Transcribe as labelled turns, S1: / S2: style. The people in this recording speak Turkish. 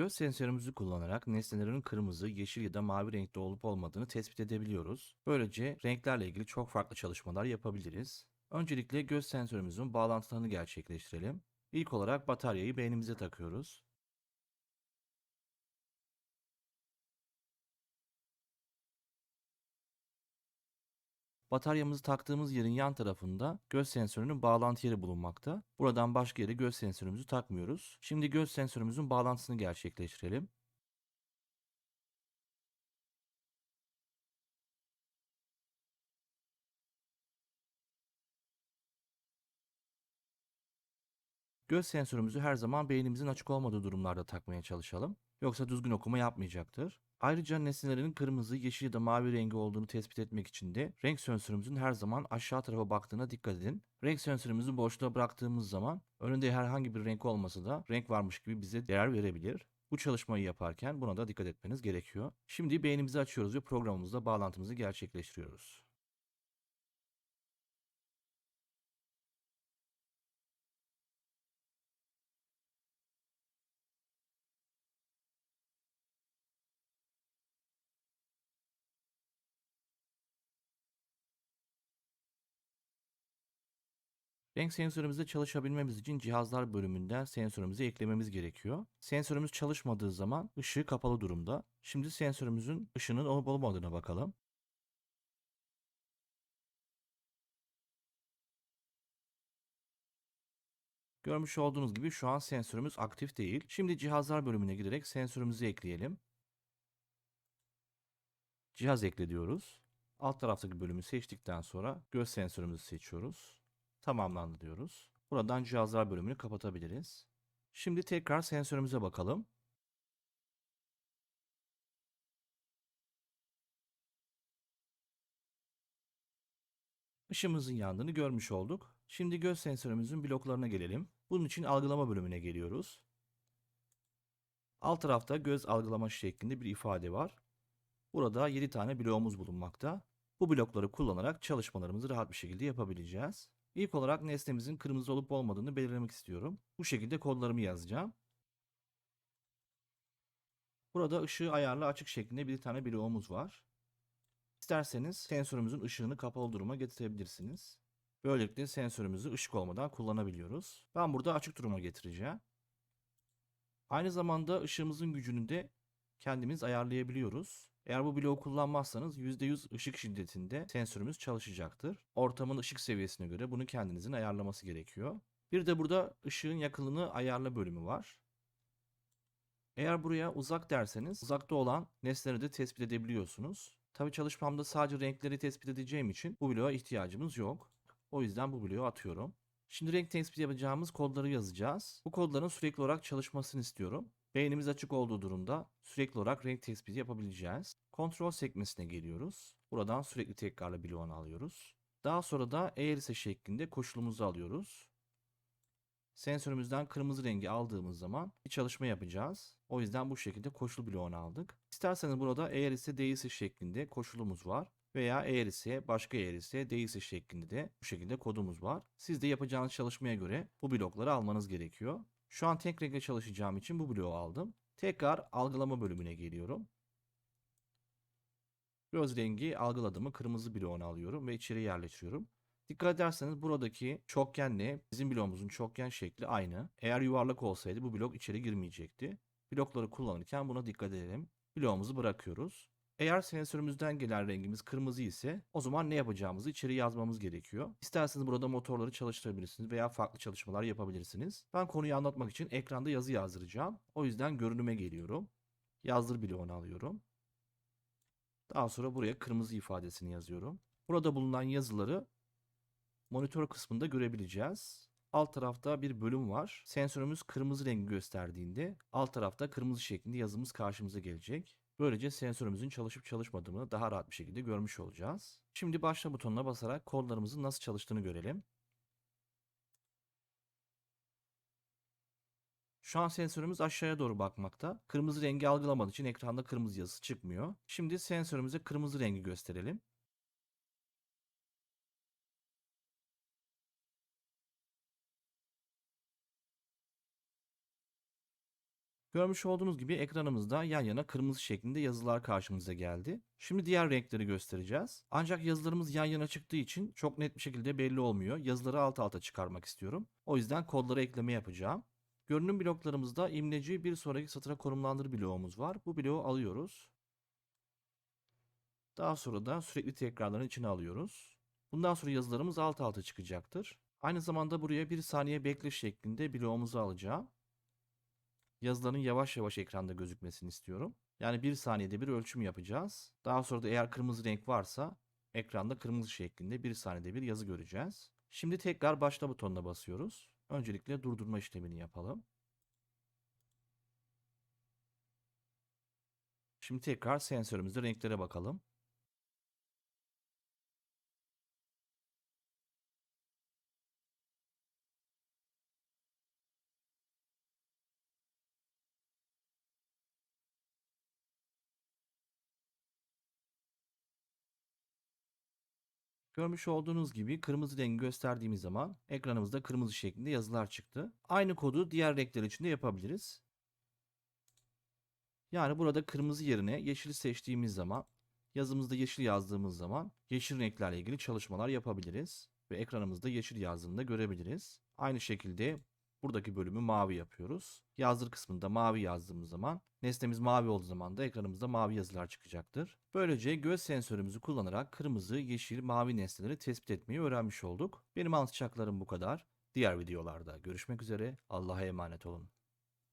S1: Göz sensörümüzü kullanarak nesnelerin kırmızı, yeşil ya da mavi renkte olup olmadığını tespit edebiliyoruz. Böylece renklerle ilgili çok farklı çalışmalar yapabiliriz. Öncelikle göz sensörümüzün bağlantılarını gerçekleştirelim. İlk olarak bataryayı beynimize takıyoruz. Bataryamızı taktığımız yerin yan tarafında göz sensörünün bağlantı yeri bulunmakta. Buradan başka yere göz sensörümüzü takmıyoruz. Şimdi göz sensörümüzün bağlantısını gerçekleştirelim. Göz sensörümüzü her zaman beynimizin açık olmadığı durumlarda takmaya çalışalım. Yoksa düzgün okuma yapmayacaktır. Ayrıca nesnelerin kırmızı, yeşil ya da mavi rengi olduğunu tespit etmek için de renk sensörümüzün her zaman aşağı tarafa baktığına dikkat edin. Renk sensörümüzü boşluğa bıraktığımız zaman önünde herhangi bir renk olmasa da renk varmış gibi bize değer verebilir. Bu çalışmayı yaparken buna da dikkat etmeniz gerekiyor. Şimdi beynimizi açıyoruz ve programımızla bağlantımızı gerçekleştiriyoruz. Renk sensörümüzde çalışabilmemiz için cihazlar bölümünden sensörümüzü eklememiz gerekiyor. Sensörümüz çalışmadığı zaman ışığı kapalı durumda. Şimdi sensörümüzün ışının olup olmadığına bakalım. Görmüş olduğunuz gibi şu an sensörümüz aktif değil. Şimdi cihazlar bölümüne girerek sensörümüzü ekleyelim. Cihaz ekle diyoruz. Alt taraftaki bölümü seçtikten sonra göz sensörümüzü seçiyoruz. Tamamlandı diyoruz. Buradan cihazlar bölümünü kapatabiliriz. Şimdi tekrar sensörümüze bakalım. Işığımızın yandığını görmüş olduk. Şimdi göz sensörümüzün bloklarına gelelim. Bunun için algılama bölümüne geliyoruz. Alt tarafta göz algılama şeklinde bir ifade var. Burada 7 tane bloğumuz bulunmakta. Bu blokları kullanarak çalışmalarımızı rahat bir şekilde yapabileceğiz. İlk olarak nesnemizin kırmızı olup olmadığını belirlemek istiyorum. Bu şekilde kodlarımı yazacağım. Burada ışığı ayarlı açık şeklinde bir tane bloğumuz var. İsterseniz sensörümüzün ışığını kapalı duruma getirebilirsiniz. Böylelikle sensörümüzü ışık olmadan kullanabiliyoruz. Ben burada açık duruma getireceğim. Aynı zamanda ışığımızın gücünü de kendimiz ayarlayabiliyoruz. Eğer bu bloğu kullanmazsanız %100 ışık şiddetinde sensörümüz çalışacaktır. Ortamın ışık seviyesine göre bunu kendinizin ayarlaması gerekiyor. Bir de burada ışığın yakınlığını ayarla bölümü var. Eğer buraya uzak derseniz uzakta olan nesneleri de tespit edebiliyorsunuz. Tabi çalışmamda sadece renkleri tespit edeceğim için bu bloğa ihtiyacımız yok. O yüzden bu bloğu atıyorum. Şimdi renk tespit yapacağımız kodları yazacağız. Bu kodların sürekli olarak çalışmasını istiyorum. Beynimiz açık olduğu durumda sürekli olarak renk tespiti yapabileceğiz. Kontrol sekmesine geliyoruz. Buradan sürekli tekrarlı bloğunu alıyoruz. Daha sonra da eğrisi şeklinde koşulumuzu alıyoruz. Sensörümüzden kırmızı rengi aldığımız zaman bir çalışma yapacağız. O yüzden bu şekilde koşul bloğunu aldık. İsterseniz burada eğer ise değilse şeklinde koşulumuz var. Veya eğer ise başka eğer ise değilse şeklinde de bu şekilde kodumuz var. Siz de yapacağınız çalışmaya göre bu blokları almanız gerekiyor. Şu an tek renkle çalışacağım için bu bloğu aldım. Tekrar algılama bölümüne geliyorum. Göz rengi algıladığımı kırmızı bloğunu alıyorum ve içeri yerleştiriyorum. Dikkat ederseniz buradaki çokgenle bizim bloğumuzun çokgen şekli aynı. Eğer yuvarlak olsaydı bu blok içeri girmeyecekti. Blokları kullanırken buna dikkat edelim. Bloğumuzu bırakıyoruz. Eğer sensörümüzden gelen rengimiz kırmızı ise o zaman ne yapacağımızı içeri yazmamız gerekiyor. İsterseniz burada motorları çalıştırabilirsiniz veya farklı çalışmalar yapabilirsiniz. Ben konuyu anlatmak için ekranda yazı yazdıracağım. O yüzden görünüme geliyorum. Yazdır bloğunu alıyorum. Daha sonra buraya kırmızı ifadesini yazıyorum. Burada bulunan yazıları monitör kısmında görebileceğiz. Alt tarafta bir bölüm var. Sensörümüz kırmızı rengi gösterdiğinde alt tarafta kırmızı şeklinde yazımız karşımıza gelecek. Böylece sensörümüzün çalışıp çalışmadığını daha rahat bir şekilde görmüş olacağız. Şimdi başla butonuna basarak kodlarımızın nasıl çalıştığını görelim. Şu an sensörümüz aşağıya doğru bakmakta. Kırmızı rengi algılamadığı için ekranda kırmızı yazısı çıkmıyor. Şimdi sensörümüze kırmızı rengi gösterelim. Görmüş olduğunuz gibi ekranımızda yan yana kırmızı şeklinde yazılar karşımıza geldi. Şimdi diğer renkleri göstereceğiz. Ancak yazılarımız yan yana çıktığı için çok net bir şekilde belli olmuyor. Yazıları alt alta çıkarmak istiyorum. O yüzden kodlara ekleme yapacağım. Görünüm bloklarımızda imleci bir sonraki satıra konumlandır bloğumuz var. Bu bloğu alıyoruz. Daha sonra da sürekli tekrarların içine alıyoruz. Bundan sonra yazılarımız alt alta çıkacaktır. Aynı zamanda buraya bir saniye bekle şeklinde bloğumuzu alacağım. Yazıların yavaş yavaş ekranda gözükmesini istiyorum. Yani bir saniyede bir ölçüm yapacağız. Daha sonra da eğer kırmızı renk varsa ekranda kırmızı şeklinde bir saniyede bir yazı göreceğiz. Şimdi tekrar başla butonuna basıyoruz. Öncelikle durdurma işlemini yapalım. Şimdi tekrar sensörümüzde renklere bakalım. Görmüş olduğunuz gibi kırmızı rengi gösterdiğimiz zaman ekranımızda kırmızı şeklinde yazılar çıktı. Aynı kodu diğer renkler için de yapabiliriz. Yani burada kırmızı yerine yeşili seçtiğimiz zaman yazımızda yeşil yazdığımız zaman yeşil renklerle ilgili çalışmalar yapabiliriz. Ve ekranımızda yeşil yazdığını da görebiliriz. Aynı şekilde buradaki bölümü mavi yapıyoruz. Yazdır kısmında mavi yazdığımız zaman nesnemiz mavi olduğu zaman da ekranımızda mavi yazılar çıkacaktır. Böylece göz sensörümüzü kullanarak kırmızı, yeşil, mavi nesneleri tespit etmeyi öğrenmiş olduk. Benim anlatacaklarım bu kadar. Diğer videolarda görüşmek üzere. Allah'a emanet olun.